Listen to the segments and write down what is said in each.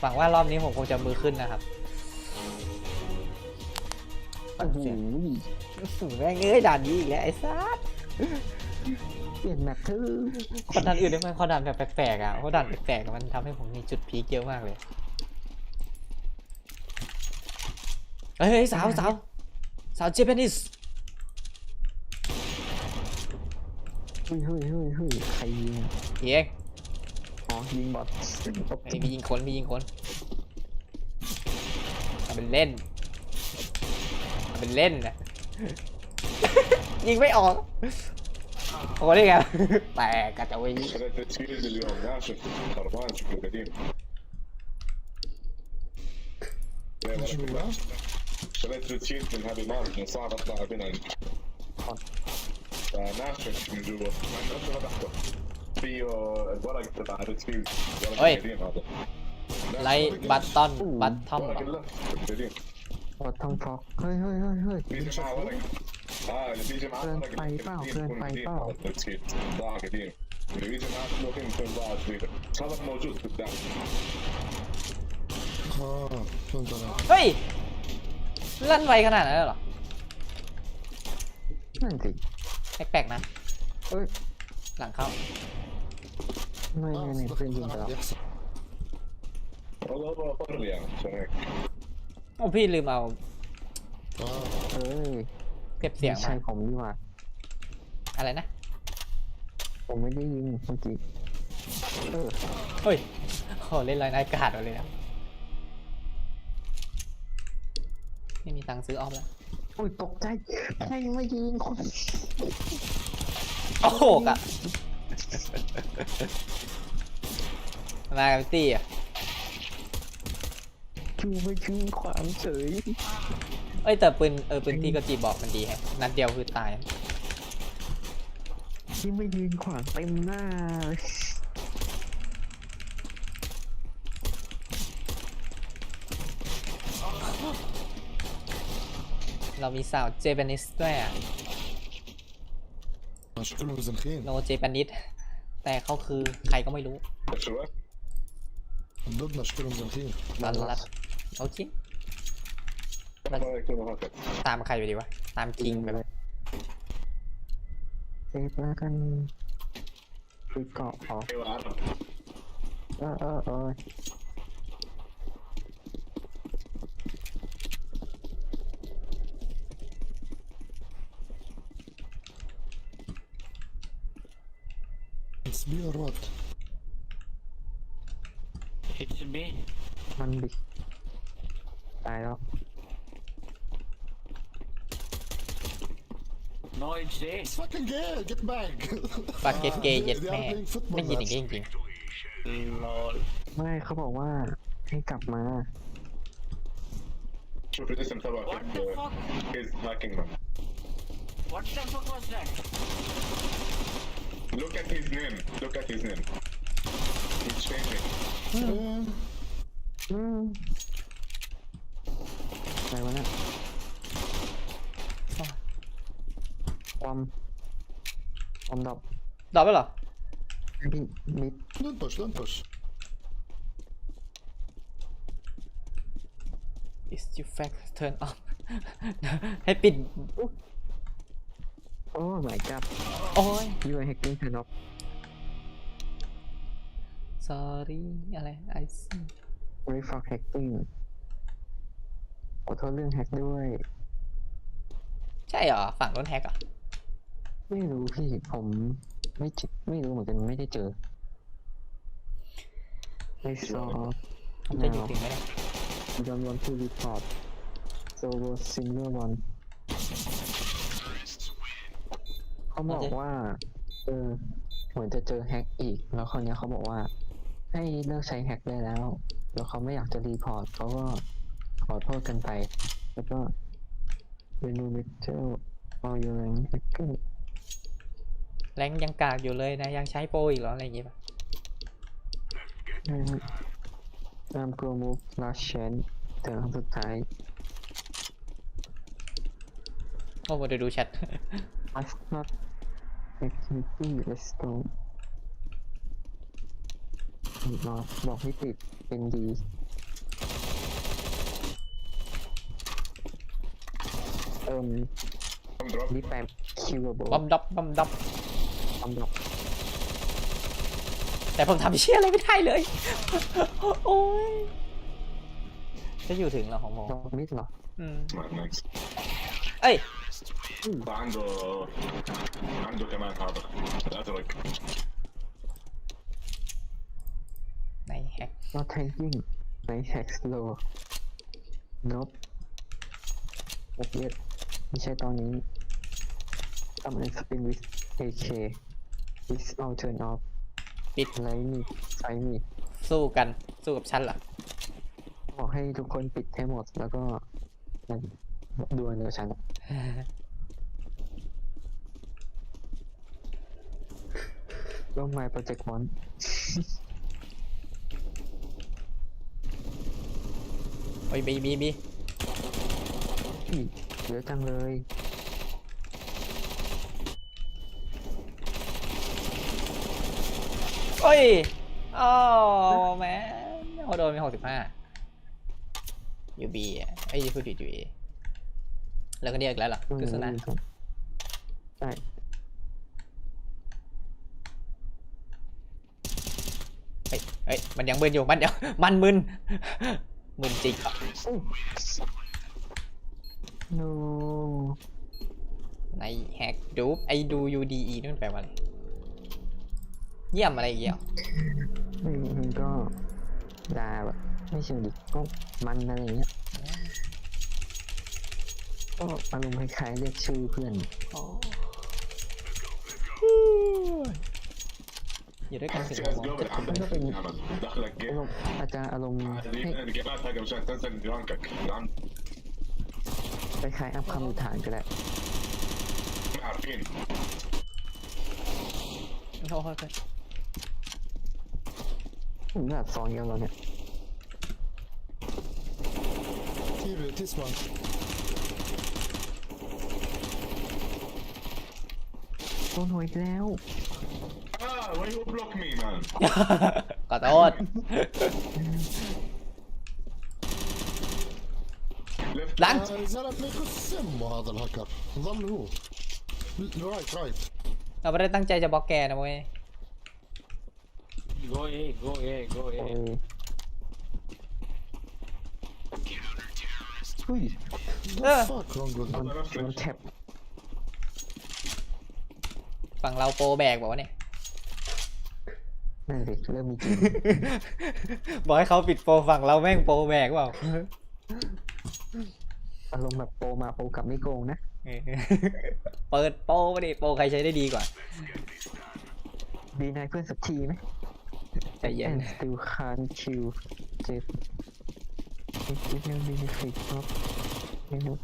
หวังว่ารอบนี้ผมคงจะมือขึ้นนะครับโอ้โหสูงแม่งเอ้ยด่านนี้อีกแล้วไอ้ซัสเปลี่ยนแมปเธอคนด่านอื่นได้ไหมคนด่านแบบแปลกๆอะเพราะด่านแปลกๆมันทำให้ผมมีจุดพีคเยอะมากเลยเฮ้ยเฮ้ยสาวสาวสาวเจแปนิสเฮ้ยเฮ้ยเฮ้ยเฮ้ยใครยิงเอง อ๋อยิงบอทตบ ไอ้มียิงคนมียิงคนทำเป็นเล่นทำเป็นเล่นนะ ยิงไม่ออก โอ้ได้ไง แตกกระจุย شريت تشيلد اليوم ناشف خربان شكله قديم إيه، ولا كذا. شريت تشيلد من هذه المارك صعب اطلع بنا فناشف من جوا مع إنه أصلاً فتحته فيه الورق تبع ريتفيلد ورق أوي. قديم هذا ไลท์บัตตอนบัตทอม ورق اللف قديم บอททองฟอกเฮ้ยเฮ้ยเฮ้ยเฮ้ย بيجي معاه ورق اه اللي بيجي معاه فين ورق بايباو، القديم فين يكون قديم بايباو. هذا التشيلد ضاع قديم اللي بيجي معاه ممكن يكون ضاع جديدة هذا موجود قدام اه فهمت انا เฮ้ย ลั่นไวขนาดนั้นเลยเหรอ นั่นสิ แปลกๆนะ เอ้ย หลังเข้า ไม่ไม่ไม่เพื่อนยิงไปแล้ว Valla yaparım ya. Sonra โอ้พี่ลืมเอาเอ้ยเก็บเสียงมาใช่ผมดีกว่าอะไรนะผมไม่ได้ยิงเมื่อกี้เฮ้ยโอ้เล่นลอยนอากาศเอาเลยนะไม่มีตังค์ซื้อออฟแล้วอุ้ยตกใจใครม่ยิงคน โอ้โหกะมากับพี่ตี้อะชูไปชูความเฉยเอ้ยแต่ปืนเออปืนที่ก็จีบอกมันดีแฮะนัดเดียวคือตายที่ไม่ยืนขวางเต็มหน้าเรามีสาวเจแปนิสด้วยอะ โนเจแปนนิดแต่เขาคือใครก็ไม่รู้บัลลัดโอเคตามใครไปดีวะ ตามคิงไปเซฟแล้วกันคือเกาะขอเอเออเออ би рот. It's me. มันบิดตายแล้ว No, it's this. It's fucking gay. Get back. ปัดเกตเกย์เย็ดแม่ ไม่ยินอย่างนี้จริง Lol. ไม่เขาบอกว่าให้กลับมา Should produce himself out What the fuck? He's knocking them. What the fuck was that? Look at his name. Look at his name. He's changing. Eh, อืมอะไรวะเนี่ยความความดอกๆดรอปไปเหรอพี่มิด Don't push don't push is you fact turn off ให้ปิดโอ้ my god โอ้ย you are hacking turn off sorry อะไร I see sorry for hacking ขอโทษเรื่องแฮกด้วย ใช่เหรอ ฝั่งโน้นแฮกเหรอะไม่รู้พี่ผมไม่จิไม่รู้เหมือนกันไม่ได้เจอ I saw ผมจะอยู่ถึงไหมเนี่ย don't want to report so was single one เขาบอกว่าเออเหมือนจะเจอแฮกอีก แล้วคราวเนี้ยเขาบอกว่า ให้เลิกใช้แฮกได้แล้ว แล้วเขาไม่อยากจะรีพอร์ตเขาก็ขอโทษกันไป แล้วก็ when you metal all your rank hacking แรงยังกากอยู่เลยนะ ยังใช้โปรอีกเหรอ อะไรอย่างงี้ป่ะตามโปรโม last chance แต่ครั้งสุดท้ายโอ้โหเดี๋ยวดูแชท must not พี่เลสโตบอกบอกให้ติดเป็นดีเอิ่มรีบไปคิวบอมดับบัมดับบัมดับแต่ผมทำเชี่ยอะไรไม่ได้เลย โอ้ย จะอยู่ถึงเหรอของผมไม่ถึงหรอ อืม เอ้ย عنده عنده كمان هذا الازرق ในแฮก not tanking ในแฮกสโลนบโอเคไม่ใช่ตอนนี้ทำเป็นสปินวิส AK with all turn off ปิด ไลนี่ไซนี่ สู้กัน สู้กับฉันเหรอ บอกให้ทุกคนปิดให้หมด แล้วก็นั่นดวลเดี๋ยวฉัน ร่วมไมโปรเจกต์มอนโอ้ยมีมีมีเยอะจังเลยโอ้ยโอ้แม่โอ้โดนมีหกสิบห้ายูบีไอ้ยพูดผิดยูบีแล้วก็เรียกแล้วเหรอกุศลใช่ เฮ้ยเฮ้ยมันยังมึนอยู่มันเดี๋ยวมันมึนมึนจริงอะโนในแฮกดูไอดูยูดีอีนี่มันแปลว่าอะไรเยี่ยมอะไรอย่างเงี้ยมันก็ด่าแบบไม่เชิงดิก็มันอะไรอย่างเงี้ยก็อารมณ์คล้ายๆเรียกชื่อเพื่อนอ ยู่ด้วยกันถึง سي اس โม جو ง عندك عمل دخلك อาร جيم มณ์อาจจะอารมณ์ให้ هذه الجيمات هذه مشان تنزل رانكك نعم คล้ายๆอัพคำอุทานก็ได้ ما عارفين โทษโทษโทษ ผมแบบสองเดียวแล้วเนี่ย كيف تسمع โดนหวยอีกแล้ว اه why you block me man ขอโทษ left หลัง يا زلمه يخص سمه هذا الهاكر ظل هو رايت رايت เราไม่ได้ตั้งใจจะบล็อกแกนะเว้ย Go A, go A, go โอ้ A. ยเฮ้ย the fuck wrong with โดน him โดนแคป ฝั่งเราโปรแบกบอกว่าเนี่ย นั่นสิเริ่มมีจริงบอกให้เขาปิดโปรฝั่งเราแม่งโปรแบกเปล่าอารมณ์แบบโปรมาโปรกลับไม่โกงนะเออเปิดโปรมาดิโปรใครใช้ได้ดีกว่า ดีนายเพื่อนสักทีไหมใจเย็น and still can't kill Jet it is no benefit of ไม่รู้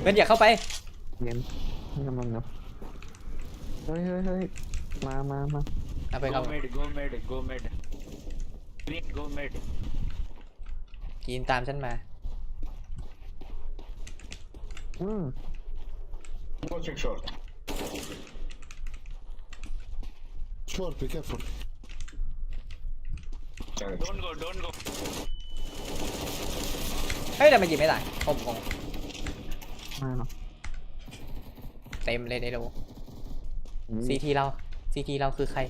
เพื่อนอย่าเข้าไปเรียนนี่กำลังเนาะเฮ้ยเฮ้ยเฮ้ยมามามา यहाँ पे go mid go mid go mid green go mid กินตามฉันมา อืม Watching short. Short, be careful. Thanks. don't go don't go เฮ้ยแต่มันยิงไม่ได้ผมงงมาเนาะเต็มเลยในโลซีทีเราซีทีเราคือใคร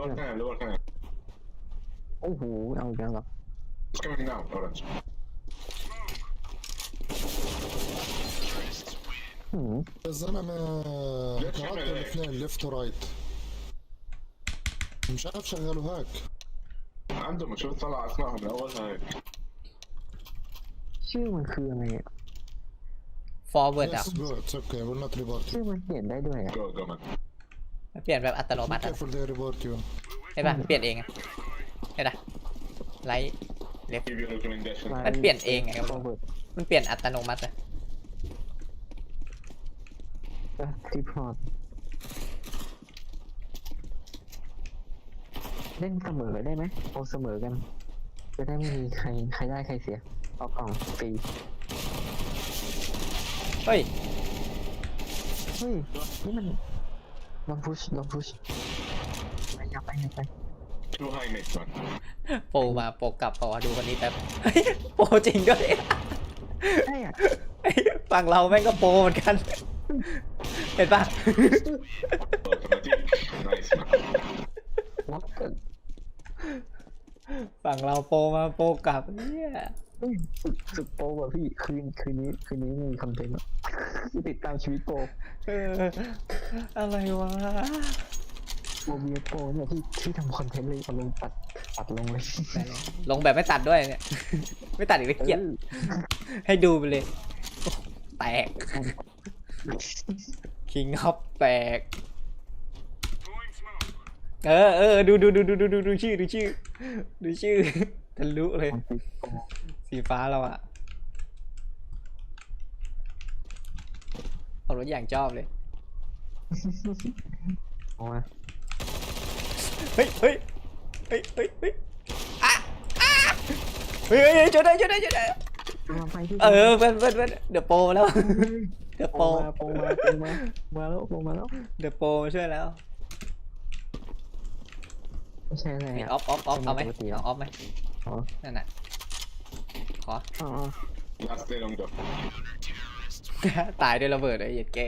lower cannon, lower cannon. Oh, now we got up. It's coming now, orange. الزلمه ما تعدوا الاثنين ليفت ورايت مش عارف شغلوا هاك عندهم شوف طلع اسمائهم من اولها هيك شو من شو من Forward up. Yes, good. It's okay. We're not reporting. Go, go, man. มันเปลี่ยนแบบอัตโนมัติอะเห็นปะเปลี่ยนเองอะเห็นปะไลท์เล็บมันเปลี่ยนเองไงมันเปลี่ยนอัตโนมัติอะทีพอร์เล่นเสมอได้ไหมโอาเสมอกัน จะได้ไม่มีใครใครได้ใครเสียเอากล่องฟรีเฮ้ย เฮ้ย นี่มัน ลองพุชลองพุชไปอย่าไปอย่าไป too high mid man โปรมาโปรกลับพอดูคนนี้แป๊บโปรจริงด้วยใช่อะโปฝั่งเราแม่งก็โปรเหมือนกัน เห็นปะ Automatic. Nice. วัดกันฝั่งเราโปรมาโปรกลับเนี่ย เฮ้ยฝึกฝึกโปรว่ะพี่คืนคืนนี้คืนนี้มีคอนเทนต์อะติดตามชีวิตโปรเอออะไรวะโปรมีโปรเนี่ยที่ที่ทำคอนเทนต์เลยเอาลงตัดตัดลงเลยลงแบบไม่ตัดด้วยเนี่ย ไม่ตัดอีกเลยเกลียดออให้ดูไปเลยโอ้แตกคิงฮอปแตก เออเออดูดูดูดูดูดูดูชื่อดูชื่อ ดูชื่อทะลุเลย ของชีวิตโปรสีฟ้าเราอะผมรถอย่างชอบเลย เอามาเฮ้ยเฮ้ยเฮ้ยเฮ้ยเฮ้ยอะอะเฮ้ยเฮ้ยเฮ้ยช่วยได้ช่วยได้ช่วยได้เอาไปที่เออเพื่อนเพื่อนเพื่อนเดี๋ยวโปรแล้ว เดี๋ยวโปโปรรมาโปรมาโปรมามาแล้วโปรมาแล้วเดี๋ยวโปรมาช่วยแล้วไม่ใช่อะไรนี่อะออฟออฟออฟเอาไหมปกติเหรอ เอาออฟไหมอ๋อ นั่นน่ะ ขออ๋อ Last day long job. ตายด้วยระเบิดไอ้เหยียดแก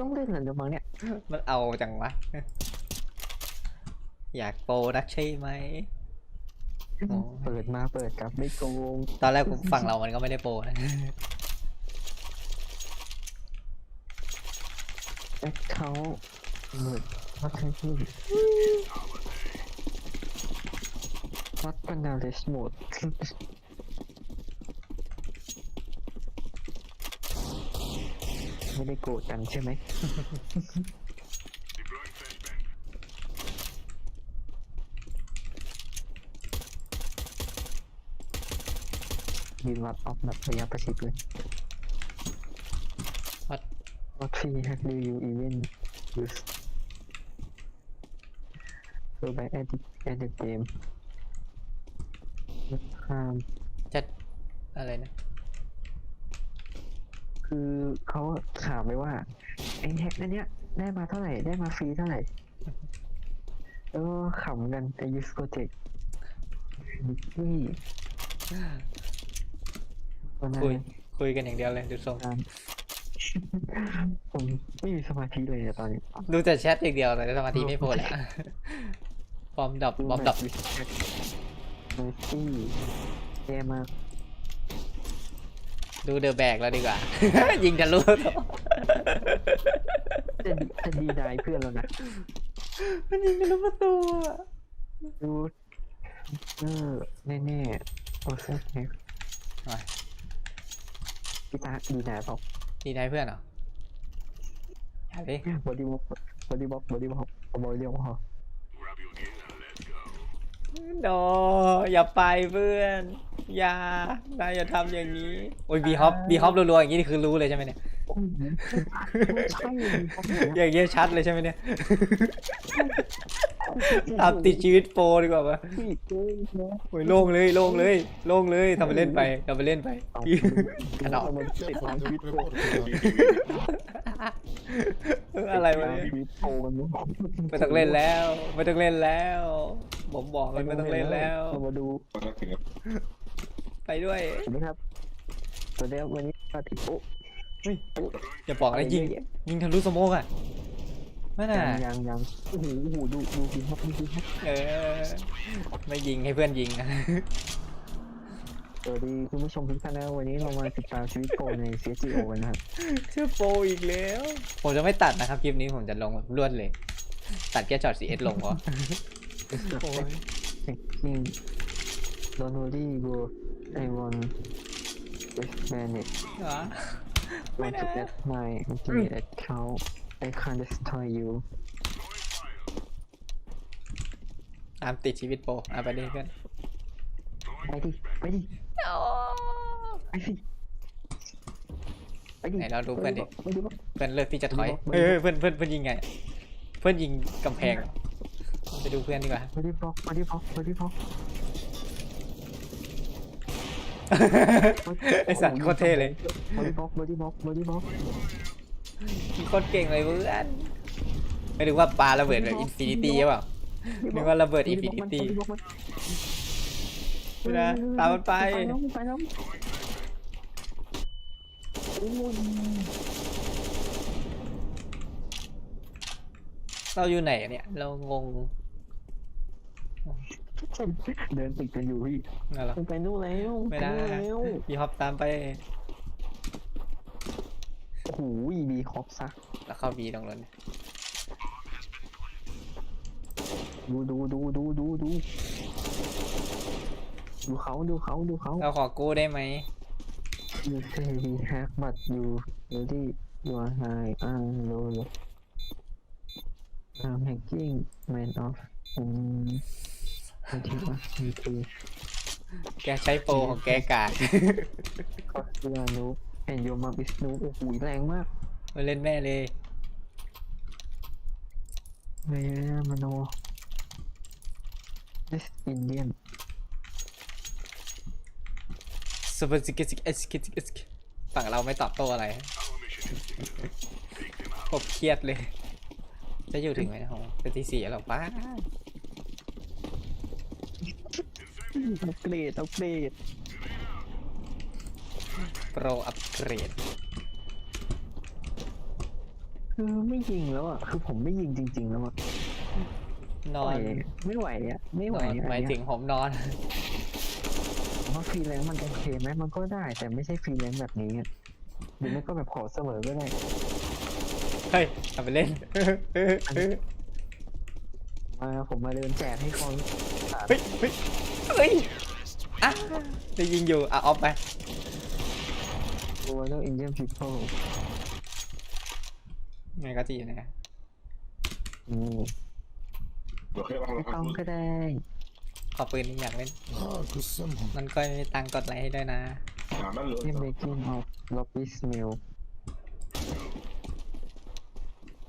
ต้องเล่นเหรอเดี๋ยวมั้งเนี่ยมันเอาจังวะ อยากโปรนักใช่ไหม โอ้เปิดมาเปิดกลับไม่โกงตอนแรกผมฝั่งเรามันก็ไม่ได้โปรนะ แอคเขาเหมือนวัดทั้งที่วัดปันดาเลสโหมด ไม่ได้โกรธกันใช่ไหมยืนวัดออฟแบบระยะประชิดเลยวัด What fee have do you even use so by at the, at the game ห้ามจะอะไรนะ คือเขาถามไปว่าไอ้แฮกนั่นเนี้ยได้มาเท่าไหร่ได้มาฟรีเท่าไหร่แล้วก็ขำกันไอ้ use project นี่วันนั้คุยนคุยกันอย่างเดียวเลยดูทรงการผมไม่มีสมาธิเลยอะตอนนี้ดูแต่แชทอย่างเดียวแต่สมาธิไม่พอแล้วบอมดับบอมดับวิสซี่แย่มาก ดูเดอะแบกแล้วดีกว่า ยิงทะลุจะดีจะดีได้เพื่อนแล้วนะมันยิงทะลุประตูอะดูเออแน่แน่ๆโอ้เซ็ตเน็กอะพี่ตาดีได้เปล่าดีนายเพื่อนเหรออย่าเลยบอดี้บ็อกบอดี้บ็อกบอดี้บ็อกบอดี้บ็อกโดอย่าไปเพื่อน อย่านายอย่าทำอย่างนี้ โอ้ยบีฮอปบีฮอปรัวๆอย่างนี้นี่คือรู้เลยใช่ไหมเนี่ยโอ้โหใช่อย่างเงี้ยชัดเลยใช่ไหมเนี่ย ตามติดชีวิตโปรดีกว่าปะพี่เก่งนะโอ้ยโล่งเลยโล่งเลยโล่งเลยทำไปเล่นไปทำไปเล่นไปเอากระดอกมันติด Get ตาม on ชีวิต the โปร report. เอออะไรวะเนี่ยชีวิตโปรมันไม่ต้องเล่นแล้ว ไม่ต้องเล่นแล้ว ผมบอกเลยไม่ต้องเล่นแล้วเรามาดู For nothing. ไปด้วยสวัสดีครับสวัสดีครับวันนี้มาติดโอ้อย่าบอกนะยิง ยิงทะลุสโมกอะไม่น่ะยังยังยังโอ้โหโอ้โหดูดูดีครับดูดีครับเออไม่ยิงให้เพื่อนยิงนะสวัสดีคุณผู้ชมทุกท่านนะครับวันนี้เรามาติดตามชีวิตโปรใน CSGO กันนะครับชื่อโปรอีกแล้ว ผมจะไม่ตัดนะครับคลิปนี้ผมจะลงแบบรวดเลย ตัดแค่ช็อต CS ลงพอโอ้ย Checking Don't worry bro I want just manage เหรอ ไม่ want นะ to add my ultimate account I can't destroy you ตามติดชีวิตโปรอะไปดิเพื่อนไปดิไปดิไปสิไปดิไหนเราดูเพื่อนดิไปดิเพื่อนเลิกที่จะถอยไม่เฮ้ยบอกเฮ้ยเพื่อนเพื่อนเพื่อนยิงไง เพื่อนยิงกำแพงเหรอไปดูเพื่อนดีกว่า ไปดิบล็อกไปดิบล็อกไปดิบล็อก ไอสัตว์โคตรเท่เลยบอดี้บล็อกบอดี้บล็อกบอดี้บล็อกโคตรเก่งเลยเพื่อนไม่ถึงว่าปาระเบิดแบบอินฟินิตี้หรือเปล่านึกว่าระเบิดอินฟินิตี้ไม่นะตามมันไปไปแล้วไปแล้วโอ้ยเราอยู่ไหนอะเนี่ย เรางง เดินติดกันอยู่พี่นั่นเหรอมันไปนู่นแล้วไม่ได้ปนู่นแล้วพี่ฮอปตามไปโอ้โหบีคอปซะแล้วเข้าบีตรงนั้นดูดูดูดูดูดูดูเขาดูเขาดูเขาเราขอกู้ได้ไหม You say we have but you really you are high and low I'm hacking man of อืมไอ ทีว่ามีคือแกใช้โปรของแกกากก็คืออนุเห็นโยมาบิสนูโอ้โหแรงมากมาเล่นแม่เลยเฮ้ยมโน this Indian สปซิกิสิกเอสกิสิกเอสฝั่งเราไม่ตอบโต้อะไรผมเครียดเลย จะอยู่ถึงไหมนะโหเป็นที่สี่แล้วเหรอป้า อัปเกรดอัปเกรดโปรอัปเกรด คือไม่ยิงแล้วอะ คือผมไม่ยิงจริง ๆ แล้วอะนปอล่อนยไม่ไหวอะ ไม่ไหวนอนอะหมายถึงผมนอนเพราะฟรีแลนซ์มันโอเคไหมมันก็ได้ แต่ไม่ใช่ฟรีแลนซ์แบบนี้อะหรือไม่ก็แบบขอเสมอก็ได้ เฮ้ยทำไปเล่น มาผมมาเดินแจกให้คนสามเฮ้ยเฮ้ย เฮ้ยอ่ะจะยิงอยู่ อ่ะออฟไป ตัวแล้วอินเดียนพีเพิล ไงก็จีนะ นี่ Lo que vamos ไม่ a ต้องก็ได้ ขอปืนนี่อยากเล่น Ah, قسمهم มันก็มีตังค์กดไลค์ให้ด้วยนะ عمل ที่ له making of lobbies meal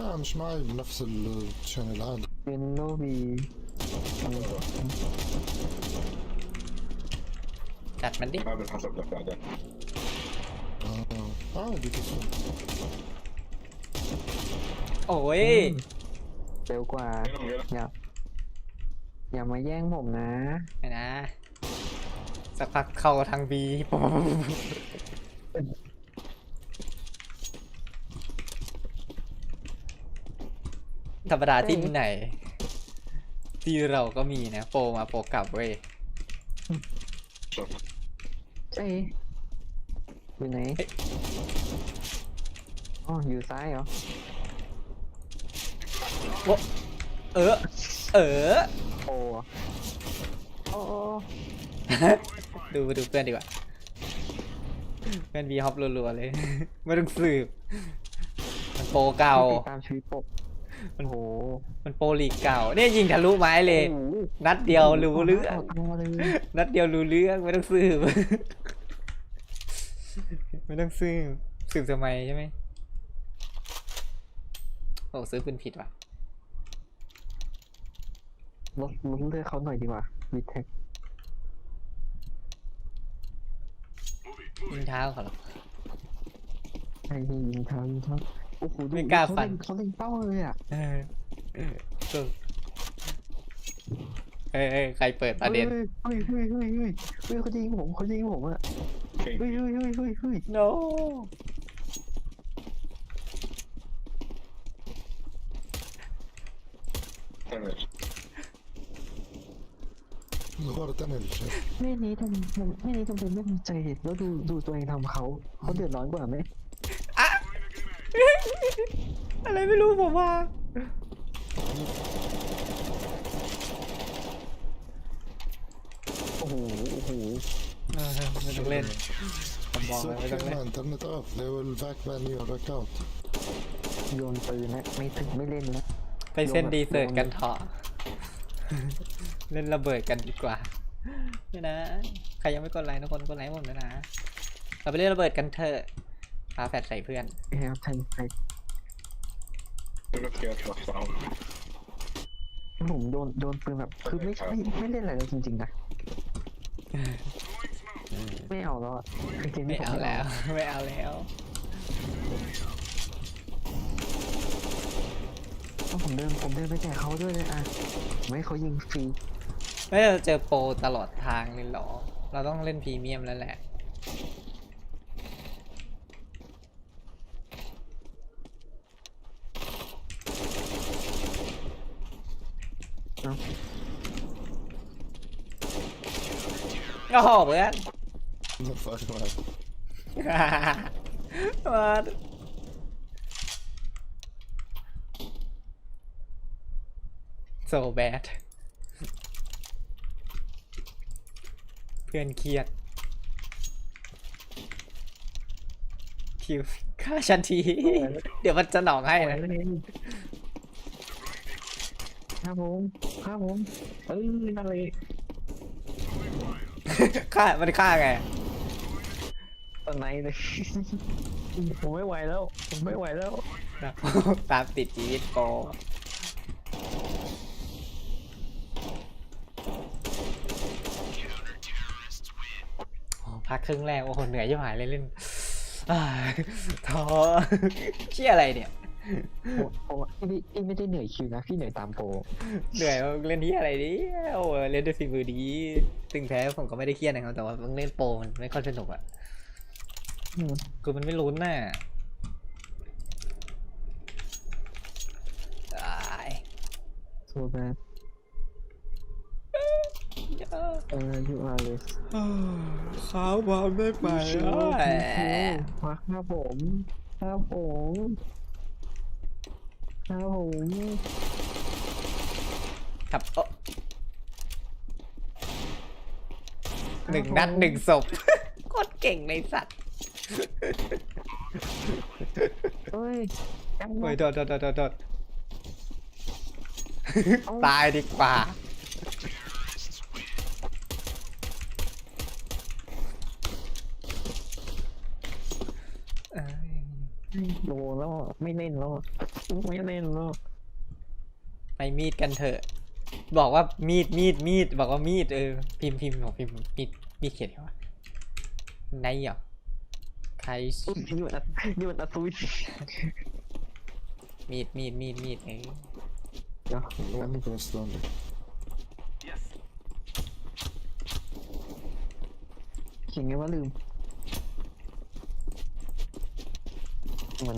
آه مش معي بنفس الشانل عادي yellow be จัดมันดิโอ้ยเร็วกว่าอย่าอย่ามาแย่งผมนะไม่นะสักพักเข้าทางบีธรรมดาที่ไหน ที่เราก็มีนะ โปมาโปกลับเว้ย ไปอยู่ไหนอ๋ออยู่ซ้ายเหรอ เออ เออ โอ้โอ้ดูดูเพื่อนดีกว่า เพื่อนวีฮอปรัวๆเลย ไม่ต้องสืบ มันโปรเก่า ติดตามชีวิตปกมันโห มันโปรลีกเก่า เนี่ยยิงทะลุไม้เลย นัดเดียวรู้เรื่อง นัดเดียวรู้เรื่องไม่ต้องสืบ ไม่ต้องสืบสืบทำไมใช่ไหมโอ้ซื้อปืนผิดว่ะลดลดเลือกเขาหน่อยดีกว่าวิเทคยิงเท้าเขาเหรอไอ้นี่ยิงเท้ายิงเท้าโอ้โหดูไม่กล้าเขฟันเล่เขาเล่นเป้าเลยอะเออเออเออเอ้ยเอ้ยใครเปิดประเด็นเฮ้ยเฮ้ยเฮ้ยเฮ้ยเฮ้ยเขาจะยิงผมเขาจะยิงผมอะ King เฮ้ยเฮ้ยเฮ้ยเฮ้ยเฮ้ย no ตันเนล Zor Tunnel ครับแม่นี้ทำทำแม่นี้ทำเป็นไม่ภูมิใจเด็แล้วดูดูตัวเองทำเขาเขาเดือดร้อนกว่าไหมอะไรไม่รู้ผมว่า โอ้โห ไม่ต้องเล่นไม่ต้องเล่น man. Turn it off. They will backban โยนปืนนะไม่ถึงไม่เล่นนะไปเส้นดีเซิร์ตกันเถอะเล่นระเบิดกันดีกว่าเนี่ยนะ ใครยังไม่กดไลค์นะคนกดไลค์หมดแล้วนะ เราไปเล่นระเบิดกันเถอะพาแฟดใส่เพื่อน แอบใครใคร look at ผมโดนโดนปืนแบบคือไม่ไม่ไม่เล่นอะไรเลยจริงๆนะ ไม่เอาแล้วคือไม่เอาแล้ว ไม่เอาแล้วเพราผมเดินผมเดินไปแจกเขาด้วยเลยอะไมให้เขายิงฟรีไม่เราเจอโปรตลอดทางเลยเหรอ เราต้องเล่นพรีเมียมแล้วแหละโนาะหอบเพื่อน The fuck, man. มาโซแบดเพื่อนเครียดคิวฆ่าฉันที เดี๋ยวมันจะหนองให้นะครับผมครับผมเอ้ยนั่นเลยฆ่ามันฆ่าไง ตอนไหนเลย ผมไม่ไหวแล้ว ผมไม่ไหวแล้วนะตามติดชีวิตโกโอ้พักครึ่งแรก โอ้โห เหนื่อยยิ่งหายเลยเล่นอ่าท้อเชี่ยอะไรเนี่ยผมผมว่าพี่พี่ไม่ได้เหนื่อยคิวนะ พี่เหนื่อยตามโปรเหนื่อยว่าเล่นที่อะไรดิโอ้โหเล่นด้วยฝีมือดี ถึงแพ้ผมก็ไม่ได้เครียดนะครับ แต่ว่ามันเล่นโปรมันไม่ค่อยสนุกอะ คือมันไม่ลุ้นน่ะตายโซแบดเออ you are this เขาบอลไม่ไปชิวแล้วชิวมาครับผมครับผมครับผมครับโอ๊ะหนึ่งนัดหนึ่งศพโคตรเก่งเลยสัตว์ เฮ้ยจังหโอ้วะยโดดโดดโดดโดดโดดตายดีกว่าเอ้ยโดนแล้วอะไม่เล่นแล้วอะไม่เล่นแล้ว ไปมีดกันเถอะ บอกว่ามีดมีดมีด บอกว่ามีดเออ พิมพ์พิมพ์บอกพิมพ์มีดมีดเขียนว่าไนเหรอ ใครนี่มันนี่มันอัศวินมีดมีดมีดมีดเออเดี๋ยว Let me go slowly. Yes. เขียนไงว่าลืม มัน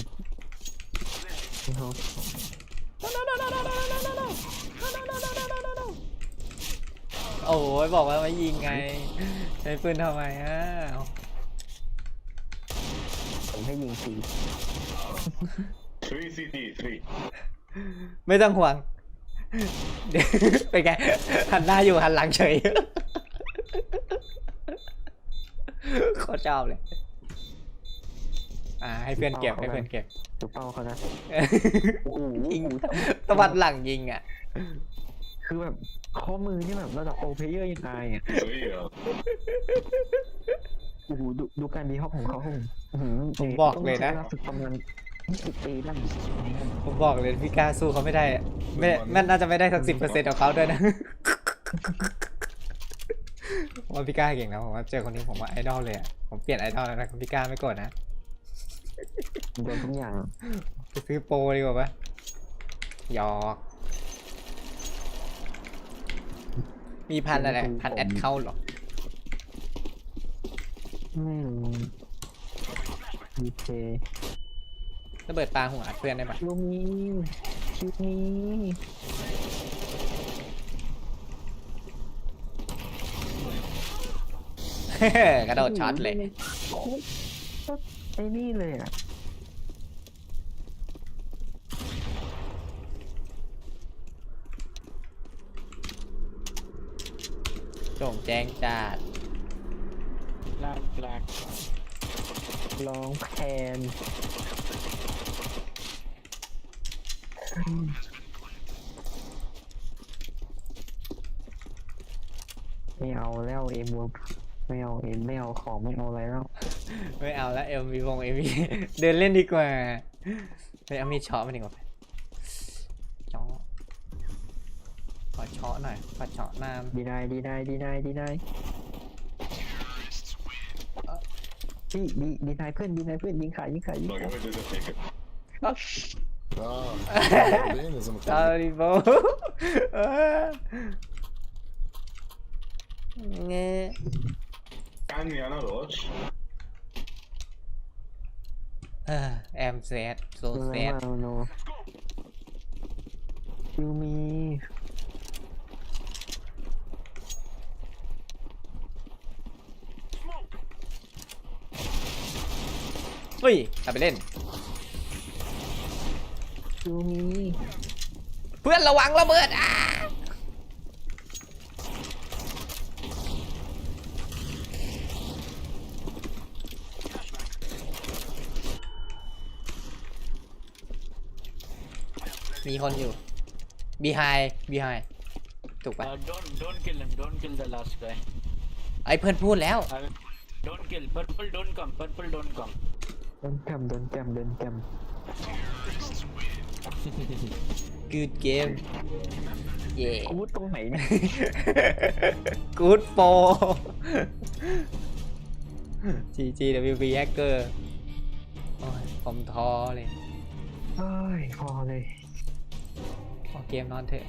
เขา โอ้ยบอกว่าไม่ยิงไง ใช้ปืนทำไมอะผม ให้ยิงฟรี Three CT, three. ไม่ต้องห่วงเดี๋ยวเป็นไง หันหน้าอยู่หันหลังเฉย โคตรชอบเลย อ่า ให้เพื่อนเก็บให้เพื่อนเก็บ ดูเป้าเขานะยิงตะวัดหลังยิงอะ คือแบบข้อมือนี่แบบระดับโปรเพลเยอร์ยังไงอะ Three, uh, โอ้โหดูดูการดีฮอปของเขาผมอื้อหืผมบอกเลยนะต้องใช้วาฝึกประมาณสิบปีได้ผมบอกเลยพี่กล้าสู้เขาไม่ได้อะไม่มันน่าจะไม่ได้สักสิบเปอร์เซ็นต์ของเขาด้วยนะผมว่าพี่กล้าเก่งนะผมว่าเจอคนนี้ผมว่าไอดอลเลยอะผมเปลี่ยนไอดอลแล้วนะพี่กล้าไม่โกรธนะโดนทุกอย่างไปซื้อโปรดีกว่าปะหยอกมีพันอะไรพันแอดเข้าหรอ ไม่รู้ดีเคระเบิดปลาหัวอัดเพื่อนได้ปะลูมีคิวนี้กระโดดช็อตเลยโคตรไอ้นี่เลยอะส่งแจ้งจัด Black, black. ร้องแพนไม่เอาแล้วเอ็มวไม่เอาเอ็มไม่เอาของไม่เอาอะไรแล้วไม่เอาแล้วเอ็มวีวงเอ็มวีเดินเล่นดีกว่าไปเอามีดเชาะมันดีกว่าเชาะขอเชาะหน่อยขอเชาะหน้าดีได้ดีได้ดีได้ดีได้ พี่ดีดีนายเพื่อนดีนายเพื่อนยิงขายยิงขายยิง no, ขาย give me the ticket. Ah, bem, is ตาดิโบเออเงี้ย Kan gärna Roach. เออแอมเซดโซดูเซแล้วดมาโนคิวมี เเฮ้ยกลับไปเล่น ดูมีเพื่อนระวังระเบิดอะมีคนอยู่ behind behind ถูกปะ Uh, don't don't kill him. Don't kill the last guy. ไอ้เพื่อนพูดแล้ว I, don't kill. Purple don't come. Purple don't come. โดนแกมโดนแกมโดนแกม good game เย่อาวุธตรงไหนเนี่ย good for GGWB hacker โอ้ยผมท้อเลยเฮ้ยพอเลยออกเกมนอนเถอะ